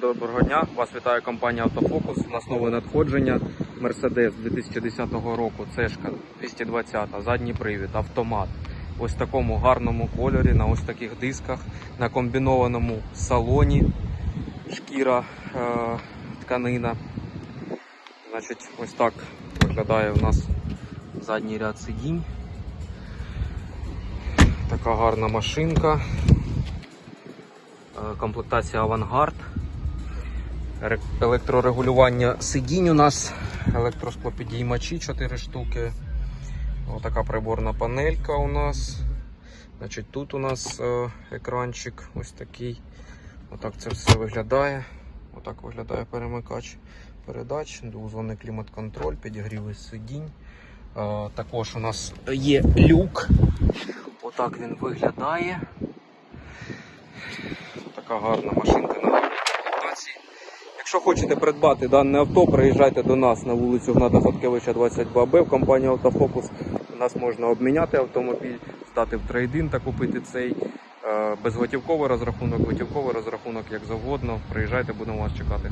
Доброго дня, вас вітає компанія Автофокус. У нас нове надходження Mercedes 2010 року, цешка 220, задній привід, автомат. Ось такому гарному кольорі, на ось таких дисках, на комбінованому салоні, шкіра, е, тканина. Значить, ось так виглядає у нас задній ряд сидінь. Така гарна машинка. Е, Комплектація авангард. Ре- Електрорегулювання сидінь у нас, електросклопідіймачі 4 штуки. Отака приборна панелька у нас. Значить, тут у нас е, екранчик ось такий. Отак це все виглядає. Отак виглядає перемикач передач, двозвонний клімат-контроль, підігріви сидінь. Е, також у нас є люк. Отак він виглядає. Така гарна машинка. Якщо хочете придбати дане авто, приїжджайте до нас на вулицю Гната Фаткевича, 22Б в компанію Автофокус. У нас можна обміняти автомобіль, стати в трейдин та купити цей. Е, Безготівковий розрахунок, готівковий розрахунок, як завгодно. Приїжджайте, будемо вас чекати.